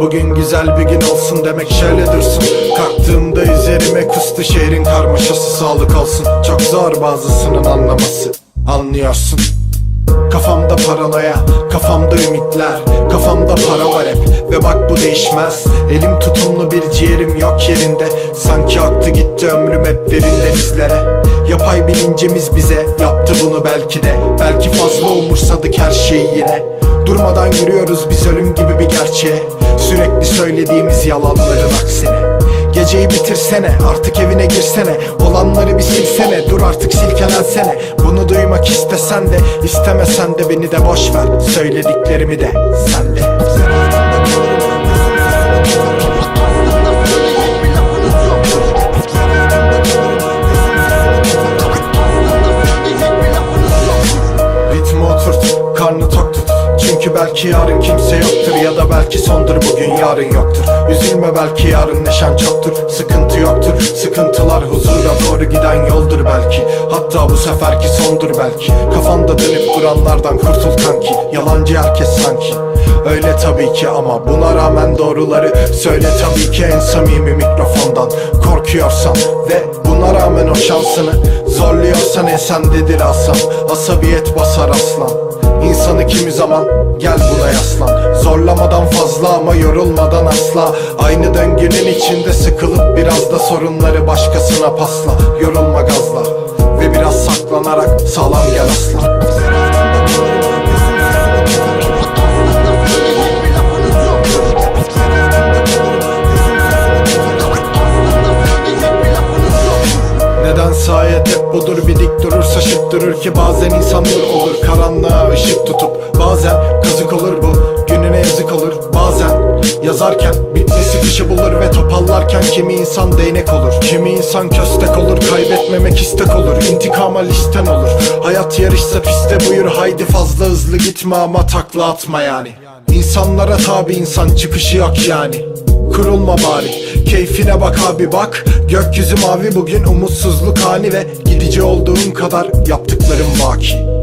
Bugün güzel bir gün olsun demek şöyle dursun. Kalktığımda üzerime kustu şehrin karmaşası Sağlık olsun. Çok zor bazısının anlaması Anlıyorsun. Kafamda paranoya, kafamda ümitler Kafamda para var hep. Ve bak bu değişmez. Elim tutumlu bir ciğerim yok yerinde. Sanki aktı gitti ömrüm hep derinden izlere Yapay bilincimiz bize yaptı bunu belki de. Belki fazla umursadık her şeyi yine. Durmadan yürüyoruz biz ölüm gibi bir gerçeğe Sürekli söylediğimiz yalanların aksine Geceyi bitirsene artık evine girsene. Olanları bir silsene dur artık silkelensene. Bunu duymak istesen de istemesen de beni de boş ver. Söylediklerimi de sen de Çünkü belki yarın kimse yoktur Ya da belki sondur bugün yarın yoktur. Üzülme belki yarın neşen çoktur. Sıkıntı yoktur, sıkıntılar huzura doğru giden yoldur belki. Hatta bu seferki sondur belki. Kafanda dönüp duranlardan kurtul kanki. Yalancı herkes sanki. Öyle tabii ki ama buna rağmen doğruları Söyle tabii ki en samimi mikrofondan. Korkuyorsan ve buna rağmen o şansını Zorluyorsan ensendedir asam Asabiyet basar aslan İnsanı kimi zaman. Gel buna yaslan. Zorlamadan fazla ama yorulmadan asla. Aynı döngünün içinde sıkılıp biraz da sorunları başkasına pasla. Yorulma gazla ve biraz saklanarak sağlam gel aslan şık durur ki Bazen insan nur olur karanlığa ışık tutup Bazen kazık olur bu gününe yazık olur Bazen yazarken bitmesi kışı bulur Ve topallarken kimi insan değnek olur Kimi insan köstek olur kaybetmemek istek olur İntikama listen olur Hayat yarışsa piste buyur haydi fazla hızlı gitme ama takla atma yani. İnsanlara tabi insan çıkışı yok yani. Kurulma bari Keyfine bak abi bak Gökyüzü mavi bugün umutsuzluk hani ve Gidici olduğun kadar yaptıklarım baki